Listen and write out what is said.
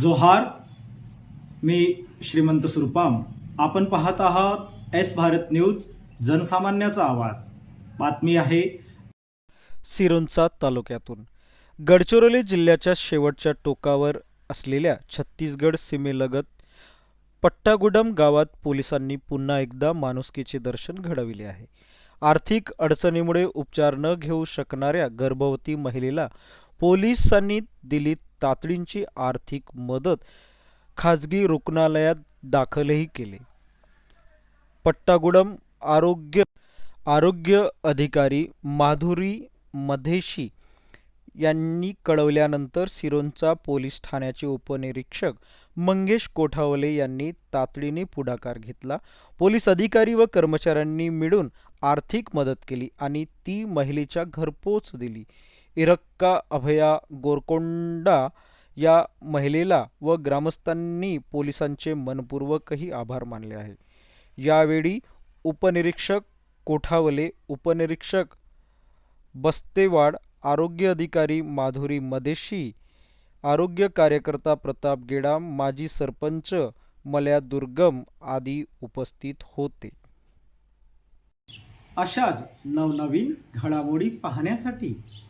जोहार मी श्रीमंत सुरपाम. आपण पाहत आहात एस भारत न्यूज जनसामान्याचा आवाज. बातमी आहे. सिरोंचा तालुक्यातून. गडचिरोली जिल्ह्याच्या शेवटच्या टोकावर असलेल्या छत्तीसगड सीमेलगत पट्टागुडम गावात पोलिसांनी पुन्हा एकदा माणुसकीचे दर्शन घडविले आहे. आर्थिक अडचणीमुळे उपचार न घेऊ शकणाऱ्या गर्भवती महिलेला पोलिसांनी दिली तातडीची आर्थिक मदत खाजगी रुग्णालयात दाखलही केले. पट्टागुडम आरोग्य आरोग्य अधिकारी माधुरी मधेशी यांनी कळवल्यानंतर सिरोंचा पोलीस ठाण्याचे उपनिरीक्षक मंगेश कोठावले यांनी तातडीने पुढाकार घेतला. पोलीस अधिकारी व कर्मचाऱ्यांनी मिळून आर्थिक मदत केली आणि ती महिलेच्या घरपोच दिली. इरक्का अभया गोरकोंडा या महिलेला व ग्रामस्थांनी पोलिसांचे मनपूर्वकही आभार मानले आहे. यावेळी उपनिरीक्षक कोठावले उपनिरीक्षक बस्तेवाड आरोग्य अधिकारी माधुरी मदेशी आरोग्य कार्यकर्ता प्रताप गेडाम माजी सरपंच मल्या दुर्गम आदी उपस्थित होते. अशाच नवनवीन घडामोडी पाहण्यासाठी